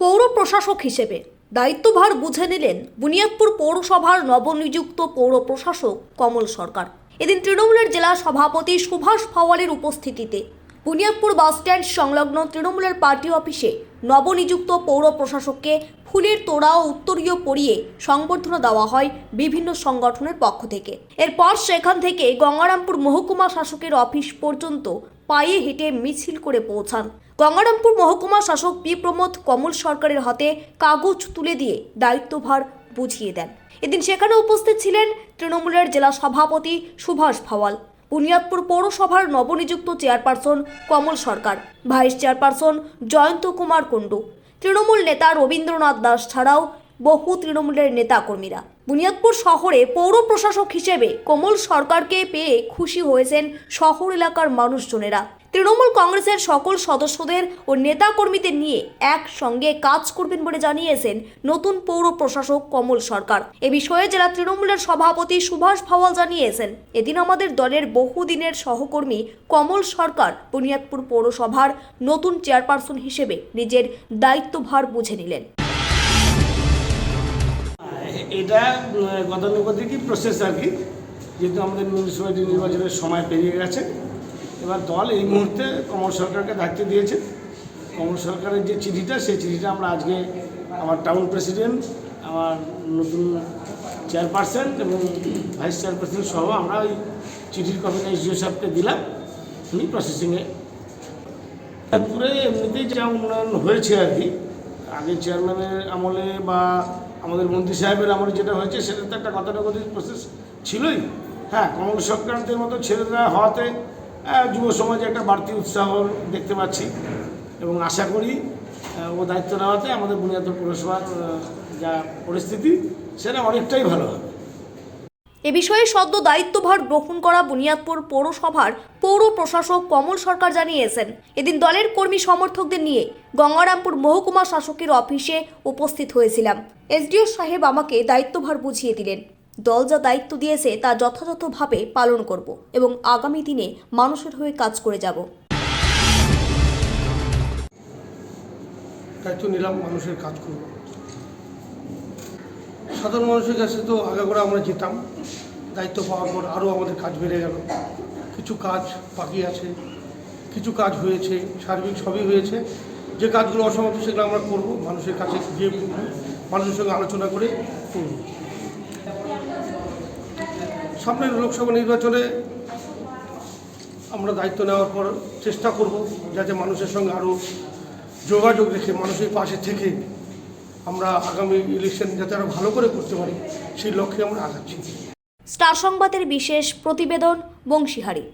পৌর প্রশাসক হিসেবে দায়িত্বভার বুঝে নিলেন বুনিয়াদপুর পৌরসভার নবনিযুক্ত পৌর প্রশাসক কমল সরকার। এদিন তৃণমূলের জেলা সভাপতি সুভাষ ফাওয়ালের উপস্থিতিতে বুনিয়াদপুর বাসস্ট্যান্ড সংলগ্ন তৃণমূলের পার্টি অফিসে নবনিযুক্ত পৌর প্রশাসককে ফুলের তোড়া ও উত্তরীয় পরিয়ে সংবর্ধনা দেওয়া হয় বিভিন্ন সংগঠনের পক্ষ থেকে। এরপর সেখান থেকে গঙ্গারামপুর মহকুমা শাসকের অফিস পর্যন্ত পায়ে হেঁটে মিছিল করে পৌঁছান। গঙ্গারামপুর মহকুমা শাসক পি প্রমোদ কমল সরকারের হাতে কাগজ তুলে দিয়ে দায়িত্বভার বুঝিয়ে দেন। এদিন সেখানে উপস্থিত ছিলেন তৃণমূলের জেলা সভাপতি সুভাষ ভাওয়াল, বুনিয়াদপুর পৌরসভার নবনিযুক্ত chairperson Kamal Sarkar, vice chairperson Jayanta Kumar Kundu Trinamool নেতা রবীন্দ্রনাথ দাস ছাড়াও বহু তৃণমূলের নেতাকর্মীরা। বুনিয়াদপুর শহরে পৌর প্রশাসক হিসেবে কমল সরকারকে পেয়ে খুশি হয়েছেন শহর এলাকার মানুষজনেরা। তৃণমূল কংগ্রেসের সকল সদস্যদের ও নেতাকর্মীদের নিয়ে একসঙ্গে কাজ করবেন বলে জানিয়েছেন নতুন পৌর প্রশাসক কমল সরকার। এ বিষয়ে জেলা তৃণমূলের সভাপতি সুভাষ ভাওয়াল জানিয়েছেন, এদিন আমাদের দলের বহুদিনের সহকর্মী কমল সরকার বুনিয়াদপুর পৌরসভার নতুন চেয়ারপারসন হিসেবে নিজের দায়িত্বভার বুঝে নিলেন। এটা গতানুগতিকই প্রসেস আর কি? যেহেতু আমাদের মিউনিসিপ্যালিটি নির্বাচনের সময় পেরিয়ে গেছে, এবার দল এই মুহূর্তে কমল সরকারকে দায়িত্ব দিয়েছে। কমল সরকারের যে চিঠিটা, সেই চিঠিটা আমরা আজকে আমার টাউন প্রেসিডেন্ট আমার নতুন চেয়ারপারসন এবং ভাইস চেয়ারপারসন সহ আমরা ওই চিঠির কপিটা এসডিও সাহেবকে দিলাম। উনি প্রসেসিংয়ে তারপরে এমনিতেই যা উন্নয়ন হয়েছে আর কি, আগে চেয়ারম্যানের আমলে বা আমাদের মন্ত্রী সাহেবের আমার যেটা হয়েছে, সেটা তো একটা গতানুগতিক প্রসেস ছিলই। হ্যাঁ কংগ্রেস সংক্রান্তের মতো ছেলেরা হওয়াতে যুব সমাজে একটা বাড়তি উৎসাহ দেখতে পাচ্ছি এবং আশা করি ও দায়িত্ব নেওয়াতে আমাদের বুনিয়াদ পৌরসভার যা পরিস্থিতি, সেটা অনেকটাই ভালো হবে। এ বিষয়ে সদ্য দায়িত্বভার গ্রহণ করা বুনিয়াদপুর পৌরসভার পৌর প্রশাসক কমল সরকার জানিয়েছেন। এদিন দলের কর্মী সমর্থকদের নিয়ে গঙ্গারামপুর মহকুমা শাসকের অফিসে উপস্থিত হয়েছিলাম। এসডিও সাহেব আমাকে দায়িত্বভার বুঝিয়ে দিলেন। দল যা দায়িত্ব দিয়েছে তা যথাযথভাবে পালন করব এবং আগামী দিনে মানুষের হয়ে কাজ করে যাব। দায়িত্ব নিলাম, মানুষের কাজ করব। সাধারণ মানুষের কাছে তো আগাগোড়া আমরা যেতাম। দায়িত্ব পাওয়ার পর আরও আমাদের কাজ বেড়ে গেল। কিছু কাজ বাকি আছে, কিছু কাজ হয়েছে, সার্বিক সবই হয়েছে। যে কাজগুলো অসমাপ্ত সেগুলো আমরা করব, মানুষের কাছে গিয়ে মানুষের সঙ্গে আলোচনা করে করব। সামনের লোকসভা নির্বাচনে আমরা দায়িত্ব নেওয়ার পর চেষ্টা করব যাতে মানুষের সঙ্গে আরও যোগাযোগ রেখে, মানুষের পাশে থেকে আমরা আগামী ইলেকশন যাতে আরও ভালো করে করতে পারি, সেই লক্ষ্যে আমরা আগাচ্ছি। স্টার সংবাদের বিশেষ প্রতিবেদন বংশীহারি।